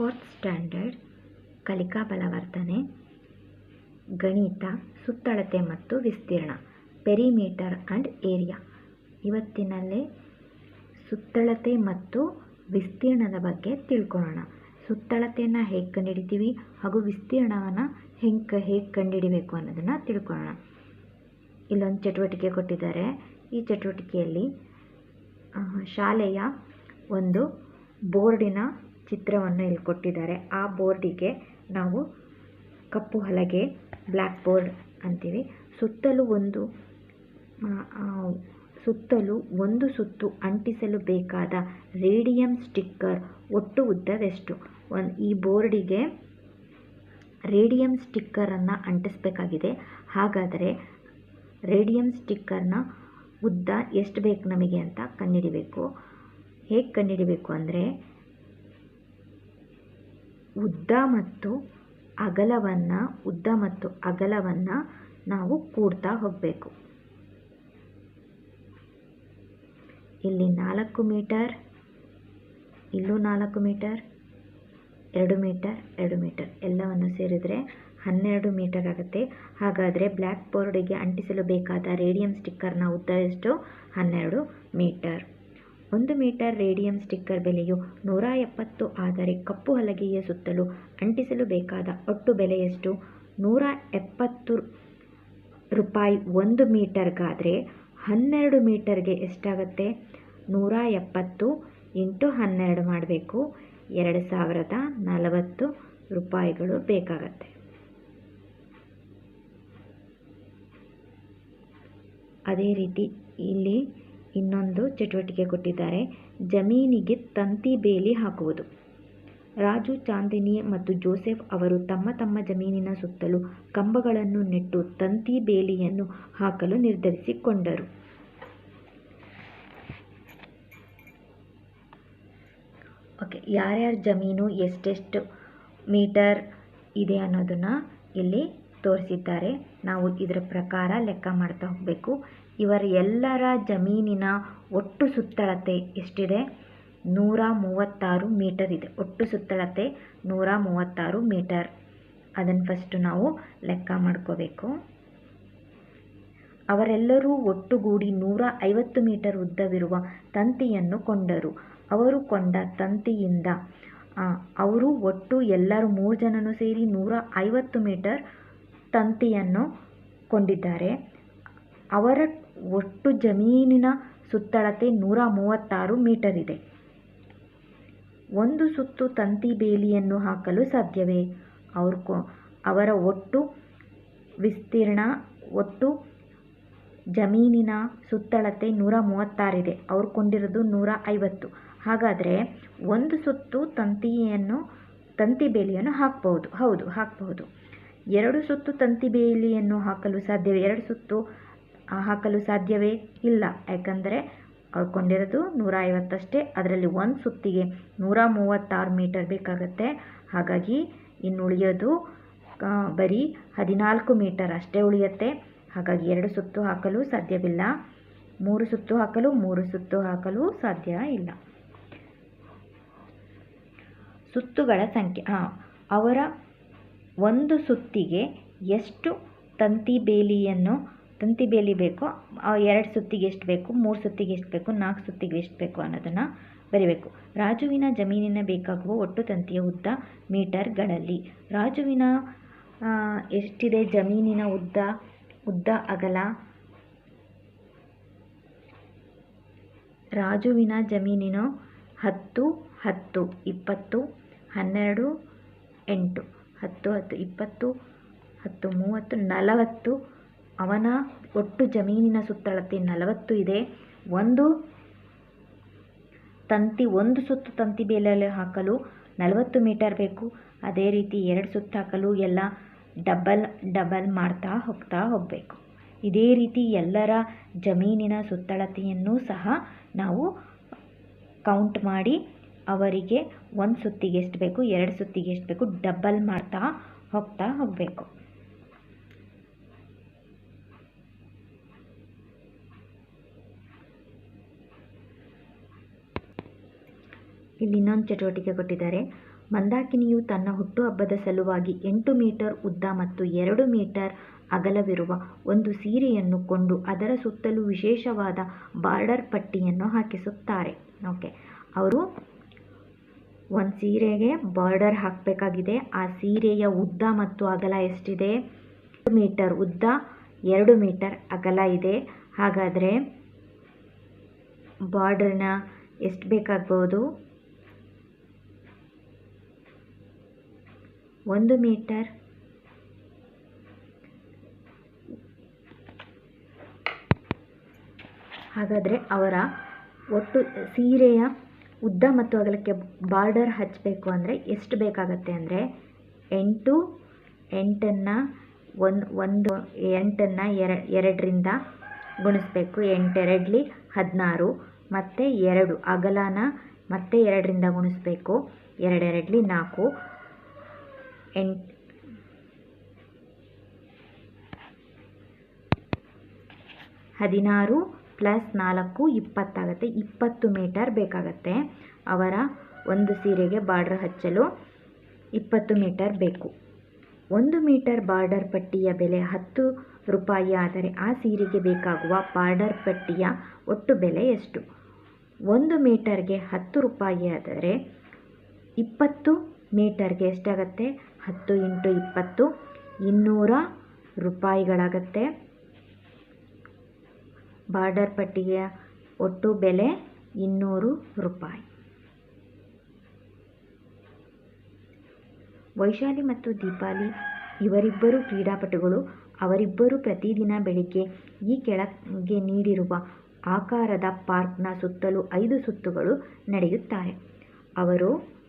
Fourth standard ಕಲಿಕಾ ಬಲವರ್ಧನೆ, ಗಣಿತ, ಸುತ್ತಳತೆ ಮತ್ತು ವಿಸ್ತೀರ್ಣ ಪೆರಿಮೀಟರ್ ಆ್ಯಂಡ್ ಏರಿಯಾ ಇವತ್ತಿನಲ್ಲೇ ಸುತ್ತಳತೆ ಮತ್ತು ವಿಸ್ತೀರ್ಣದ ಬಗ್ಗೆ ತಿಳ್ಕೊಳ್ಳೋಣ. ಸುತ್ತಳತೆಯನ್ನು ಹೇಗೆ ಕಂಡುಹಿಡಿತೀವಿ? ಹಾಗೂ ವಿಸ್ತೀರ್ಣವನ್ನು ಹೆಂಗೆ ಹೇಗೆ ಕಂಡುಹಿಡಿಬೇಕು ಅನ್ನೋದನ್ನು ತಿಳ್ಕೊಳ್ಳೋಣ. ಇಲ್ಲೊಂದು ಚಟುವಟಿಕೆ ಕೊಟ್ಟಿದ್ದಾರೆ. ಈ ಚಟುವಟಿಕೆಯಲ್ಲಿ ಶಾಲೆಯ ಒಂದು ಬೋರ್ಡಿನ ಚಿತ್ರವನ್ನು ಇಲ್ಲಿ ಕೊಟ್ಟಿದ್ದಾರೆ. ಆ ಬೋರ್ಡಿಗೆ ನಾವು ಕಪ್ಪು ಹಲಗೆ ಬ್ಲ್ಯಾಕ್ ಬೋರ್ಡ್ ಅಂತೀವಿ. ಸುತ್ತಲೂ ಒಂದು ಸುತ್ತಲೂ ಒಂದು ಸುತ್ತು ಅಂಟಿಸಲು ಬೇಕಾದ ರೇಡಿಯಂ ಸ್ಟಿಕ್ಕರ್ ಒಟ್ಟು ಉದ್ದವೆಷ್ಟು? ಒಂದು ಈ ಬೋರ್ಡಿಗೆ ರೇಡಿಯಂ ಸ್ಟಿಕ್ಕರನ್ನು ಅಂಟಿಸಬೇಕಾಗಿದೆ. ಹಾಗಾದರೆ ರೇಡಿಯಂ ಸ್ಟಿಕ್ಕರ್ನ ಉದ್ದ ಎಷ್ಟು ಬೇಕು ನಮಗೆ ಅಂತ ಕಂಡುಹಿಡಿಬೇಕು ಹೇಗೆ ಕಂಡುಹಿಡಿಬೇಕು ಅಂದರೆ ಉದ್ದ ಮತ್ತು ಅಗಲವನ್ನು, ಉದ್ದ ಮತ್ತು ಅಗಲವನ್ನು ನಾವು ಕೂಡ್ತಾ ಹೋಗಬೇಕು. ಇಲ್ಲಿ ನಾಲ್ಕು ಮೀಟರ್, ಇಲ್ಲೂ ನಾಲ್ಕು ಮೀಟರ್, ಎರಡು ಮೀಟರ್ ಎರಡು ಮೀಟರ್ ಎಲ್ಲವನ್ನು ಸೇರಿದರೆ ಹನ್ನೆರಡು ಮೀಟರ್ ಆಗುತ್ತೆ. ಹಾಗಾದರೆ ಬ್ಲ್ಯಾಕ್ ಬೋರ್ಡಿಗೆ ಅಂಟಿಸಲು ಬೇಕಾದ ರೇಡಿಯಂ ಸ್ಟಿಕ್ಕರ್ನ ಉದ್ದ ಎಷ್ಟು? ಹನ್ನೆರಡು ಮೀಟರ್. ಒಂದು ಮೀಟರ್ ರೇಡಿಯಂ ಸ್ಟಿಕ್ಕರ್ ಬೆಲೆಯು ನೂರ ಎಪ್ಪತ್ತು ಆದರೆ ಕಪ್ಪು ಹಲಗೆಯ ಸುತ್ತಲೂ ಅಂಟಿಸಲು ಬೇಕಾದ ಒಟ್ಟು ಬೆಲೆ ಎಷ್ಟು ನೂರ ಎಪ್ಪತ್ತು ರೂಪಾಯಿ ಒಂದು ಮೀಟರ್ಗಾದರೆ ಹನ್ನೆರಡು ಮೀಟರ್ಗೆ ಎಷ್ಟಾಗತ್ತೆ? ನೂರ ಎಪ್ಪತ್ತು ಇಂಟು ಹನ್ನೆರಡು ಮಾಡಬೇಕು. ಎರಡು ಸಾವಿರದ ನಲವತ್ತು ರೂಪಾಯಿಗಳು ಬೇಕಾಗತ್ತೆ. ಅದೇ ರೀತಿ ಇಲ್ಲಿ ಇನ್ನೊಂದು ಚಟುವಟಿಕೆ ಕೊಟ್ಟಿದ್ದಾರೆ. ಜಮೀನಿಗೆ ತಂತಿ ಬೇಲಿ ಹಾಕುವುದು. ರಾಜು ಚಾಂದಿನಿ ಮತ್ತು ಜೋಸೆಫ್ ಅವರು ತಮ್ಮ ತಮ್ಮ ಜಮೀನಿನ ಸುತ್ತಲೂ ಕಂಬಗಳನ್ನು ನೆಟ್ಟು ತಂತಿ ಬೇಲಿಯನ್ನು ಹಾಕಲು ನಿರ್ಧರಿಸಿಕೊಂಡರು. ಓಕೆ, ಯಾರ್ಯಾರ ಜಮೀನು ಎಷ್ಟೆಷ್ಟು ಮೀಟರ್ ಇದೆ ಅನ್ನೋದನ್ನು ಇಲ್ಲಿ ತೋರಿಸಿದ್ದಾರೆ. ನಾವು ಇದರ ಪ್ರಕಾರ ಲೆಕ್ಕ ಮಾಡ್ತಾ ಹೋಗಬೇಕು. ಇವರ ಎಲ್ಲರ ಜಮೀನಿನ ಒಟ್ಟು ಸುತ್ತಳತೆ ಎಷ್ಟಿದೆ? ನೂರ ಮೂವತ್ತಾರು ಮೀಟರ್ ಇದೆ. ಒಟ್ಟು ಸುತ್ತಳತೆ ನೂರ ಮೂವತ್ತಾರು ಮೀಟರ್. ಅದನ್ನು ಫಸ್ಟು ನಾವು ಲೆಕ್ಕ ಮಾಡ್ಕೋಬೇಕು. ಅವರೆಲ್ಲರೂ ಒಟ್ಟುಗೂಡಿ ನೂರ ಐವತ್ತು ಮೀಟರ್ ಉದ್ದವಿರುವ ತಂತಿಯನ್ನು ಕೊಂಡರು. ಅವರು ಕೊಂಡ ತಂತಿಯಿಂದ ಅವರು ಒಟ್ಟು ಎಲ್ಲರೂ ಮೂರು ಜನನು ಸೇರಿ ನೂರ ಐವತ್ತು ಮೀಟರ್ ತಂತಿಯನ್ನು ಕೊಂಡಿದ್ದಾರೆ. ಅವರ ಒಟ್ಟು ಜಮೀನಿನ ಸುತ್ತಳತೆ ನೂರ ಮೂವತ್ತಾರು ಮೀಟರ್ ಇದೆ. ಒಂದು ಸುತ್ತು ತಂತಿ ಬೇಲಿಯನ್ನು ಹಾಕಲು ಸಾಧ್ಯವೇ? ಅವ್ರ ಕೊ, ಅವರ ಒಟ್ಟು ವಿಸ್ತೀರ್ಣ, ಒಟ್ಟು ಜಮೀನಿನ ಸುತ್ತಳತೆ ನೂರ ಮೂವತ್ತಾರಿದೆ ಅವ್ರು ಕೊಂಡಿರೋದು ನೂರ ಐವತ್ತು. ಹಾಗಾದರೆ ಒಂದು ಸುತ್ತು ತಂತಿಯನ್ನು, ತಂತಿ ಬೇಲಿಯನ್ನು ಹಾಕ್ಬೋದು. ಹೌದು ಹಾಕಬಹುದು ಎರಡು ಸುತ್ತು ತಂತಿ ಬೇಲಿಯನ್ನು ಹಾಕಲು ಸಾಧ್ಯವೇ? ಎರಡು ಸುತ್ತು ಹಾಕಲು ಸಾಧ್ಯವೇ ಇಲ್ಲ. ಯಾಕಂದರೆ ಅವ್ರು ಕೊಂಡಿರೋದು ನೂರ ಐವತ್ತಷ್ಟೇ ಅದರಲ್ಲಿ ಒಂದು ಸುತ್ತಿಗೆ ನೂರ ಮೂವತ್ತಾರು ಮೀಟರ್ ಬೇಕಾಗತ್ತೆ. ಹಾಗಾಗಿ ಇನ್ನು ಉಳಿಯೋದು ಬರೀ ಹದಿನಾಲ್ಕು ಮೀಟರ್ ಅಷ್ಟೇ ಉಳಿಯುತ್ತೆ. ಹಾಗಾಗಿ ಎರಡು ಸುತ್ತು ಹಾಕಲು ಸಾಧ್ಯವಿಲ್ಲ. ಮೂರು ಸುತ್ತು ಹಾಕಲು, ಮೂರು ಸುತ್ತು ಹಾಕಲು ಸಾಧ್ಯ ಇಲ್ಲ. ಸುತ್ತುಗಳ ಸಂಖ್ಯೆ ಹಾಂ ಅವರ ಒಂದು ಸುತ್ತಿಗೆ ಎಷ್ಟು ತಂತಿ ಬೇಲಿಯನ್ನು ತಂತಿ ಬೇಲಿ ಬೇಕೋ ಎರಡು ಸುತ್ತಿಗೆ ಎಷ್ಟು ಬೇಕು, ಮೂರು ಸುತ್ತಿಗೆ ಎಷ್ಟು ಬೇಕು, ನಾಲ್ಕು ಸುತ್ತಿಗೆ ಎಷ್ಟು ಬೇಕು ಅನ್ನೋದನ್ನು ಬರಿಬೇಕು. ರಾಜುವಿನ ಜಮೀನಿನ ಬೇಕಾಗುವ ಒಟ್ಟು ತಂತಿಯ ಉದ್ದ ಮೀಟರ್ಗಳಲ್ಲಿ ರಾಜುವಿನ ಎಷ್ಟಿದೆ ಜಮೀನಿನ ಉದ್ದ ಉದ್ದ ಅಗಲ? ರಾಜುವಿನ ಜಮೀನಿನ ಹತ್ತು ಹತ್ತು, ಇಪ್ಪತ್ತು, ಹನ್ನೆರಡು, ಎಂಟು, ಹತ್ತು ಹತ್ತು, ಇಪ್ಪತ್ತು, ಹತ್ತು, ಮೂವತ್ತು, ನಲವತ್ತು ಅವನ ಒಟ್ಟು ಜಮೀನಿನ ಸುತ್ತಳತೆ ನಲವತ್ತು ಇದೆ. ಒಂದು ತಂತಿ, ಒಂದು ಸುತ್ತು ತಂತಿ ಬೇಲಲ್ಲಿ ಹಾಕಲು ನಲವತ್ತು ಮೀಟರ್ ಬೇಕು. ಅದೇ ರೀತಿ ಎರಡು ಸುತ್ತು ಹಾಕಲು ಎಲ್ಲ ಡಬಲ್ ಡಬಲ್ ಮಾಡ್ತಾ ಹೋಗ್ತಾ ಹೋಗಬೇಕು. ಇದೇ ರೀತಿ ಎಲ್ಲರ ಜಮೀನಿನ ಸುತ್ತಳತೆಯನ್ನು ಸಹ ನಾವು ಕೌಂಟ್ ಮಾಡಿ ಅವರಿಗೆ ಒಂದು ಸುತ್ತಿಗೆ ಎಷ್ಟು ಬೇಕು, ಎರಡು ಸುತ್ತಿಗೆ ಎಷ್ಟು ಬೇಕು, ಡಬಲ್ ಮಾಡ್ತಾ ಹೋಗ್ತಾ ಹೋಗಬೇಕು. ಇಲ್ಲಿ ಇನ್ನೊಂದು ಚಟುವಟಿಕೆ ಕೊಟ್ಟಿದ್ದಾರೆ. ಮಂದಾಕಿನಿಯು ತನ್ನ ಹುಟ್ಟುಹಬ್ಬದ ಸಲುವಾಗಿ ಎಂಟು ಮೀಟರ್ ಉದ್ದ ಮತ್ತು ಎರಡು ಮೀಟರ್ ಅಗಲವಿರುವ ಒಂದು ಸೀರೆಯನ್ನು ಕೊಂಡು ಅದರ ಸುತ್ತಲೂ ವಿಶೇಷವಾದ ಬಾರ್ಡರ್ ಪಟ್ಟಿಯನ್ನು ಹಾಕಿಸುತ್ತಾರೆ. ಓಕೆ. ಅವರು ಒಂದು ಸೀರೆಗೆ ಬಾರ್ಡರ್ ಹಾಕಬೇಕಾಗಿದೆ. ಆ ಸೀರೆಯ ಉದ್ದ ಮತ್ತು ಅಗಲ ಎಷ್ಟಿದೆ? ಮೀಟರ್ ಉದ್ದ, ಎರಡು ಮೀಟರ್ ಅಗಲ ಇದೆ. ಹಾಗಾದರೆ ಬಾರ್ಡರ್ನ ಎಷ್ಟು ಬೇಕಾಗ್ಬೋದು? ಒಂದು ಮೀಟರ್. ಹಾಗಾದರೆ ಅವರ ಒಟ್ಟು ಸೀರೆಯ ಉದ್ದ ಮತ್ತು ಅಗಲಕ್ಕೆ ಬಾರ್ಡರ್ ಹಚ್ಚಬೇಕು ಅಂದರೆ ಎಷ್ಟು ಬೇಕಾಗತ್ತೆ ಅಂದರೆ ಎಂಟು, ಎಂಟನ್ನು ಒಂದು ಒಂದು, ಎಂಟನ್ನು ಎರ, ಎರಡರಿಂದ ಗುಣಿಸ್ಬೇಕು. ಎಂಟೆರಡ್ಲಿ ಹದಿನಾರು, ಮತ್ತು ಎರಡು ಅಗಲನ ಮತ್ತೆ ಎರಡರಿಂದ ಗುಣಿಸ್ಬೇಕು. ಎರಡೆರಡಲಿ ನಾಲ್ಕು ಎಂಟು ಹದಿನಾರು ಪ್ಲಸ್ ನಾಲ್ಕು ಇಪ್ಪತ್ತಾಗುತ್ತೆ. ಇಪ್ಪತ್ತು ಮೀಟರ್ ಬೇಕಾಗತ್ತೆ. ಅವರ ಒಂದು ಸೀರೆಗೆ ಬಾರ್ಡರ್ ಹಚ್ಚಲು ಇಪ್ಪತ್ತು ಮೀಟರ್ ಬೇಕು. ಒಂದು ಮೀಟರ್ ಬಾರ್ಡರ್ ಪಟ್ಟಿಯ ಬೆಲೆ ಹತ್ತು ರೂಪಾಯಿ ಆದರೆ ಆ ಸೀರೆಗೆ ಬೇಕಾಗುವ ಬಾರ್ಡರ್ ಪಟ್ಟಿಯ ಒಟ್ಟು ಬೆಲೆ ಎಷ್ಟು? ಒಂದು ಮೀಟರ್ಗೆ ಹತ್ತು ರೂಪಾಯಿ ಆದರೆ ಇಪ್ಪತ್ತು ಮೀಟರ್ಗೆ ಎಷ್ಟಾಗತ್ತೆ? ಹತ್ತು ಇಂಟು ಇಪ್ಪತ್ತು ಇನ್ನೂರ ರೂಪಾಯಿಗಳಾಗತ್ತೆ. ಬಾರ್ಡರ್ ಪಟ್ಟಿಗೆಯ ಒಟ್ಟು ಬೆಲೆ ಇನ್ನೂರು ರೂಪಾಯಿ. ವೈಶಾಲಿ ಮತ್ತು ದೀಪಾಲಿ ಇವರಿಬ್ಬರು ಕ್ರೀಡಾಪಟುಗಳು, ಅವರಿಬ್ಬರು ಪ್ರತಿದಿನ ಬೆಳಿಗ್ಗೆ ಈ ಕೆಳಗೆ ನೀಡಿರುವ ಆಕಾರದ ಪಾರ್ಕ್ನ ಸುತ್ತಲೂ ಐದು ಸುತ್ತುಗಳು ನಡೆಯುತ್ತಾರೆ. ಅವರು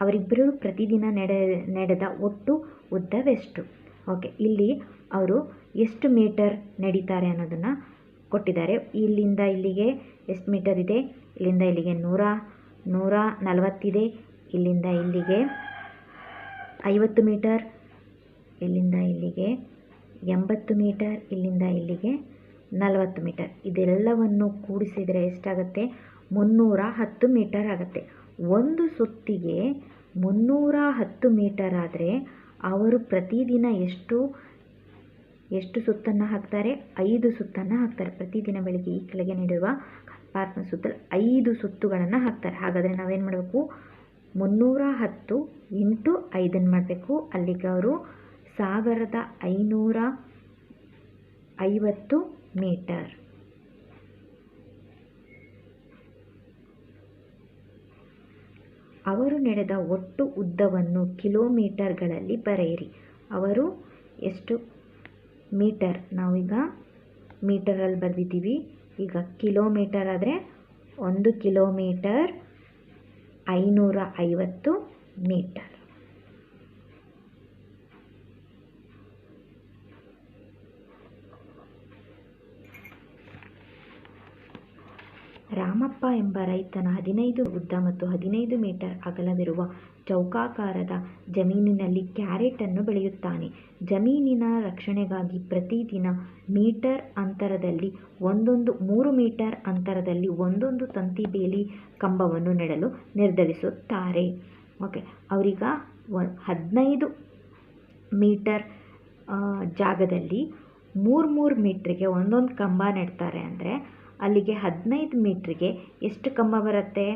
ಅವರಿಬ್ಬರು ಪ್ರತಿದಿನ ನಡೆ, ನಡೆದ ಒಟ್ಟು ಉದ್ದವೆಷ್ಟು? ಓಕೆ ಇಲ್ಲಿ ಅವರು ಎಷ್ಟು ಮೀಟರ್ ನಡೀತಾರೆ ಅನ್ನೋದನ್ನು ಕೊಟ್ಟಿದ್ದಾರೆ. ಇಲ್ಲಿಂದ ಇಲ್ಲಿಗೆ ಎಷ್ಟು ಮೀಟರ್ ಇದೆ? ಇಲ್ಲಿಂದ ಇಲ್ಲಿಗೆ ನೂರ ನೂರ ನಲವತ್ತಿದೆ. ಇಲ್ಲಿಂದ ಇಲ್ಲಿಗೆ ಐವತ್ತು ಮೀಟರ್. ಇಲ್ಲಿಂದ ಇಲ್ಲಿಗೆ ಎಂಬತ್ತು ಮೀಟರ್. ಇಲ್ಲಿಂದ ಇಲ್ಲಿಗೆ ನಲವತ್ತು ಮೀಟರ್. ಇದೆಲ್ಲವನ್ನು ಕೂಡಿಸಿದರೆ ಎಷ್ಟಾಗುತ್ತೆ? ಮುನ್ನೂರ ಹತ್ತು ಮೀಟರ್ ಆಗುತ್ತೆ. ಒಂದು ಸುತ್ತಿಗೆ ಮುನ್ನೂರ ಹತ್ತು ಮೀಟರ್ ಆದರೆ ಅವರು ಪ್ರತಿದಿನ ಎಷ್ಟು ಎಷ್ಟು ಸುತ್ತನ್ನು ಹಾಕ್ತಾರೆ? ಐದು ಸುತ್ತನ್ನು ಹಾಕ್ತಾರೆ. ಪ್ರತಿದಿನ ಬೆಳಿಗ್ಗೆ ಈ ಕೆಳಗೆ ನೀಡಿರುವ ಪಾರ್ಕ್ನ ಸುತ್ತಲೂ ಐದು ಸುತ್ತುಗಳನ್ನು ಹಾಕ್ತಾರೆ. ಹಾಗಾದರೆ ನಾವೇನು ಮಾಡಬೇಕು? ಮುನ್ನೂರ ಹತ್ತು ಇಂಟು ಐದನ್ನು ಮಾಡಬೇಕು? ಅಲ್ಲಿಗೆ ಅವರು ಸಾವಿರದ ಐನೂರ ಐವತ್ತು ಮೀಟರ್ ಅವರು ನಡೆದ ಒಟ್ಟು ಉದ್ದವನ್ನು ಕಿಲೋಮೀಟರ್ಗಳಲ್ಲಿ ಬರೆಯಿರಿ. ಅವರು ಎಷ್ಟು ಮೀಟರ್? ನಾವೀಗ ಮೀಟರಲ್ಲಿ ಬರೆದಿದ್ದೀವಿ. ಈಗ ಕಿಲೋಮೀಟರ್ ಆದರೆ ಒಂದು ಕಿಲೋಮೀಟರ್ ಐನೂರ ಐವತ್ತು ಮೀಟರ್. ರಾಮಪ್ಪ ಎಂಬ ರೈತನ ಹದಿನೈದು ಉದ್ದ ಮತ್ತು ಹದಿನೈದು ಮೀಟರ್ ಅಗಲವಿರುವ ಚೌಕಾಕಾರದ ಜಮೀನಿನಲ್ಲಿ ಕ್ಯಾರೆಟನ್ನು ಬೆಳೆಯುತ್ತಾನೆ. ಜಮೀನಿನ ರಕ್ಷಣೆಗಾಗಿ ಪ್ರತಿದಿನ ಮೀಟರ್ ಅಂತರದಲ್ಲಿ ಒಂದೊಂದು, ಮೂರು ಮೀಟರ್ ಅಂತರದಲ್ಲಿ ಒಂದೊಂದು ತಂತಿ ಬೇಲಿ ಕಂಬವನ್ನು ನೆಡಲು ನಿರ್ಧರಿಸುತ್ತಾರೆ. ಓಕೆ, ಅವರೀಗ ಹದಿನೈದು ಮೀಟರ್ ಜಾಗದಲ್ಲಿ ಮೂರು ಮೂರು ಮೀಟ್ರಿಗೆ ಒಂದೊಂದು ಕಂಬ ನೆಡ್ತಾರೆ. ಅಂದರೆ ಅಲ್ಲಿಗೆ ಹದಿನೈದು ಮೀಟ್ರಿಗೆ ಎಷ್ಟು ಕಂಬ ಬರುತ್ತೆ?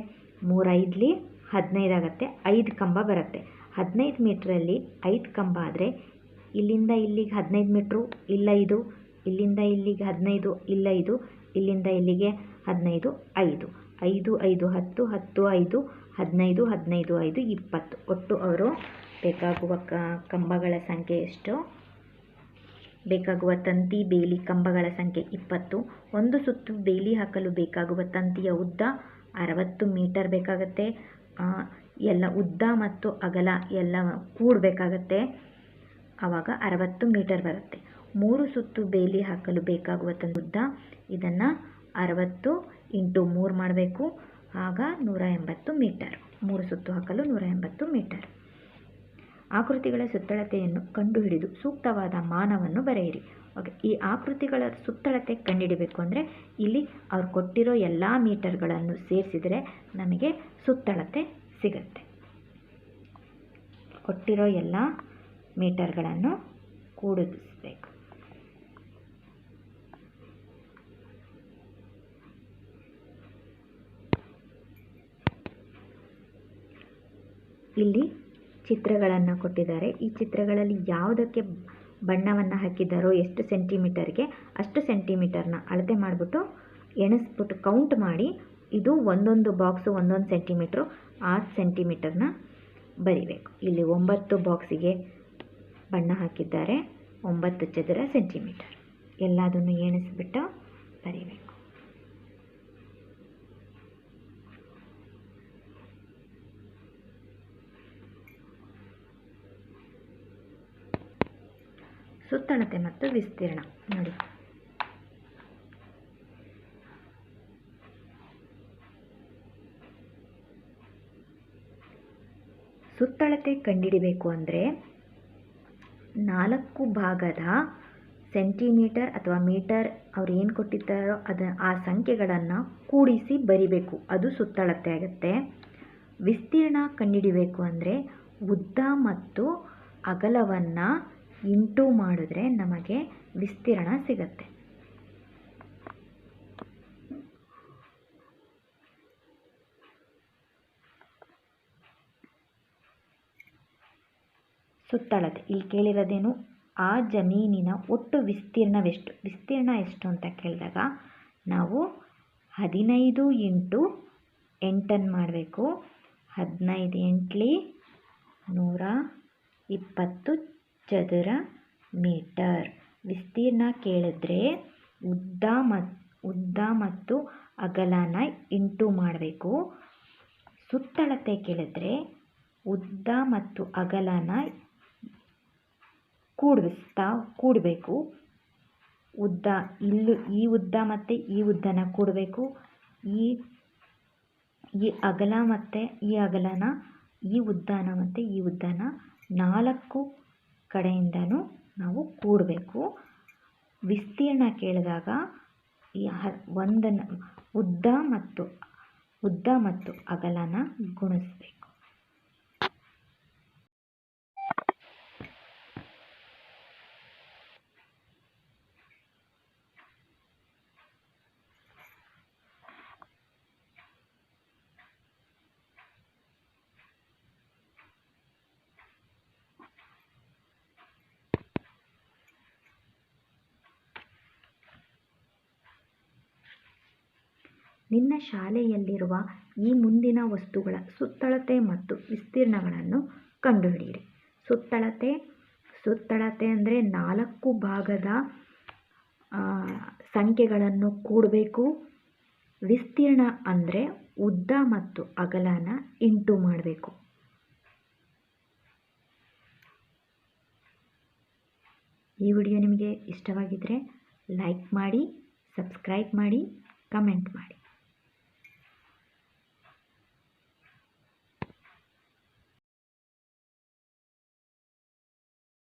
ಮೂರೈದ್ಲಿ ಹದಿನೈದು ಆಗುತ್ತೆ, ಐದು ಕಂಬ ಬರುತ್ತೆ. ಹದಿನೈದು ಮೀಟ್ರಲ್ಲಿ ಐದು ಕಂಬ ಆದರೆ ಇಲ್ಲಿಂದ ಇಲ್ಲಿಗೆ ಹದಿನೈದು ಮೀಟ್ರು, ಇಲ್ಲ ಇದು, ಇಲ್ಲಿಂದ ಇಲ್ಲಿಗೆ ಹದಿನೈದು, ಇಲ್ಲ ಇದು, ಇಲ್ಲಿಂದ ಇಲ್ಲಿಗೆ ಹದಿನೈದು, ಐದು. ಐದು ಐದು, ಹತ್ತು ಹತ್ತು, ಐದು, ಹದಿನೈದು ಹದಿನೈದು, ಐದು, ಇಪ್ಪತ್ತು. ಒಟ್ಟು ಅವರು ಬೇಕಾಗುವ ಕಂಬಗಳ ಸಂಖ್ಯೆ ಎಷ್ಟು? ಬೇಕಾಗುವ ತಂತಿ, ಬೇಲಿ, ಕಂಬಗಳ ಸಂಖ್ಯೆ ಇಪ್ಪತ್ತು. ಒಂದು ಸುತ್ತು ಬೇಲಿ ಹಾಕಲು ಬೇಕಾಗುವ ತಂತಿಯ ಉದ್ದ ಅರವತ್ತು ಮೀಟರ್ ಬೇಕಾಗುತ್ತೆ. ಎಲ್ಲ ಉದ್ದ ಮತ್ತು ಅಗಲ ಎಲ್ಲ ಕೂಡಬೇಕಾಗತ್ತೆ. ಆವಾಗ ಅರವತ್ತು ಮೀಟರ್ ಬರುತ್ತೆ. ಮೂರು ಸುತ್ತು ಬೇಲಿ ಹಾಕಲು ಬೇಕಾಗುವ ತಂತಿ ಉದ್ದ, ಇದನ್ನು ಅರವತ್ತು ಇಂಟು ಮೂರು ಮಾಡಬೇಕು. ಆಗ ನೂರ ಎಂಬತ್ತು ಮೀಟರ್. ಮೂರು ಸುತ್ತು ಹಾಕಲು ನೂರ ಎಂಬತ್ತು ಮೀಟರ್. ಆಕೃತಿಗಳ ಸುತ್ತಳತೆಯನ್ನು ಕಂಡುಹಿಡಿದು ಸೂಕ್ತವಾದ ಮಾನವನ್ನು ಬರೆಯಿರಿ. ಓಕೆ ಈ ಆಕೃತಿಗಳ ಸುತ್ತಳತೆ ಕಂಡುಹಿಡಿಬೇಕು ಅಂದರೆ ಇಲ್ಲಿ ಅವ್ರು ಕೊಟ್ಟಿರೋ ಎಲ್ಲ ಮೀಟರ್ಗಳನ್ನು ಸೇರಿಸಿದರೆ ನಮಗೆ ಸುತ್ತಳತೆ ಸಿಗುತ್ತೆ. ಕೊಟ್ಟಿರೋ ಎಲ್ಲ ಮೀಟರ್ಗಳನ್ನು ಕೂಡಿಸಬೇಕು. ಇಲ್ಲಿ ಚಿತ್ರಗಳನ್ನು ಕೊಟ್ಟಿದ್ದಾರೆ. ಈ ಚಿತ್ರಗಳಲ್ಲಿ ಯಾವುದಕ್ಕೆ ಬಣ್ಣವನ್ನು ಹಾಕಿದ್ದಾರೋ, ಎಷ್ಟು ಸೆಂಟಿಮೀಟರ್ಗೆ ಅಷ್ಟು ಸೆಂಟಿಮೀಟರ್ನ ಅಳತೆ ಮಾಡಿಬಿಟ್ಟು ಎಣಿಸ್ಬಿಟ್ಟು ಕೌಂಟ್ ಮಾಡಿ, ಇದು ಒಂದೊಂದು ಬಾಕ್ಸು ಒಂದೊಂದು ಸೆಂಟಿಮೀಟ್ರು ಆ ಸೆಂಟಿಮೀಟರ್ನ ಬರಿಬೇಕು. ಇಲ್ಲಿ ಒಂಬತ್ತು ಬಾಕ್ಸಿಗೆ ಬಣ್ಣ ಹಾಕಿದ್ದಾರೆ, ಒಂಬತ್ತು ಚದರ ಸೆಂಟಿಮೀಟರ್. ಎಲ್ಲದನ್ನು ಎಣಿಸ್ಬಿಟ್ಟು ಬರಿಬೇಕು. ಸುತ್ತಳತೆ ಮತ್ತು ವಿಸ್ತೀರ್ಣ. ನೋಡಿ. ಸುತ್ತಳತೆ ಕಂಡಿಡಿಬೇಕು ಅಂದರೆ ನಾಲ್ಕು ಭಾಗದ ಸೆಂಟಿಮೀಟರ್ ಅಥವಾ ಮೀಟರ್ ಅವ್ರು ಏನು ಕೊಟ್ಟಿದ್ದಾರೋ ಅದ, ಆ ಸಂಖ್ಯೆಗಳನ್ನು ಕೂಡಿಸಿ ಬರಿಬೇಕು. ಅದು ಸುತ್ತಳತೆ ಆಗುತ್ತೆ. ವಿಸ್ತೀರ್ಣ ಕಂಡಿಡಿಬೇಕು ಅಂದರೆ ಉದ್ದ ಮತ್ತು ಅಗಲವನ್ನು ಇಂಟು ಮಾಡಿದ್ರೆ ನಮಗೆ ವಿಸ್ತೀರ್ಣ ಸಿಗುತ್ತೆ. ಸುತ್ತಳತೆ. ಇಲ್ಲಿ ಕೇಳಿರೋದೇನು? ಆ ಜಮೀನಿನ ಒಟ್ಟು ವಿಸ್ತೀರ್ಣವೆಷ್ಟು? ವಿಸ್ತೀರ್ಣ ಎಷ್ಟು ಅಂತ ಕೇಳಿದಾಗ ನಾವು ಹದಿನೈದು ಇಂಟು ಎಂಟನ್ನು ಮಾಡಬೇಕು. ಹದಿನೈದು ಎಂಟ್ಲಿ ನೂರ ಇಪ್ಪತ್ತು ಚದರ ಮೀಟರ್. ವಿಸ್ತೀರ್ಣ ಕೇಳಿದ್ರೆ ಉದ್ದ ಮತ್ತು ಉದ್ದ ಮತ್ತು ಅಗಲನ ಇಂಟು ಮಾಡಬೇಕು. ಸುತ್ತಳತೆ ಕೇಳಿದ್ರೆ ಉದ್ದ ಮತ್ತು ಅಗಲನ ಕೂಡಿಸ್ತಾ ಕೂಡಬೇಕು. ಉದ್ದ, ಇಲ್ಲಿ, ಈ ಉದ್ದ ಮತ್ತು ಈ ಉದ್ದನ ಕೂಡಬೇಕು. ಈ ಈ ಅಗಲ ಮತ್ತು ಈ ಅಗಲನ, ಈ ಉದ್ದನ ಮತ್ತು ಈ ಉದ್ದನ ನಾಲ್ಕು ಕಡೆಯಿಂದನೂ ನಾವು ಕೂಡಬೇಕು. ವಿಸ್ತೀರ್ಣ ಕೇಳಿದಾಗ ಈ ಹ ಒಂದನ್ನು ಉದ್ದ ಮತ್ತು ಉದ್ದ ಮತ್ತು ಅಗಲನ ಗುಣಿಸ್ಬೇಕು. ನಿನ್ನ ಶಾಲೆಯಲ್ಲಿರುವ ಈ ಮುಂದಿನ ವಸ್ತುಗಳ ಸುತ್ತಳತೆ ಮತ್ತು ವಿಸ್ತೀರ್ಣಗಳನ್ನು ಕಂಡುಹಿಡಿಯಿರಿ. ಸುತ್ತಳತೆ ಸುತ್ತಳತೆ ಅಂದರೆ ನಾಲ್ಕು ಭಾಗದ ಸಂಖ್ಯೆಗಳನ್ನು ಕೂಡಬೇಕು. ವಿಸ್ತೀರ್ಣ ಅಂದರೆ ಉದ್ದ ಮತ್ತು ಅಗಲನ ಇಂಟು ಮಾಡಬೇಕು. ಈ ವಿಡಿಯೋ ನಿಮಗೆ ಇಷ್ಟವಾಗಿದ್ದರೆ ಲೈಕ್ ಮಾಡಿ, ಸಬ್ಸ್ಕ್ರೈಬ್ ಮಾಡಿ, ಕಮೆಂಟ್ ಮಾಡಿ.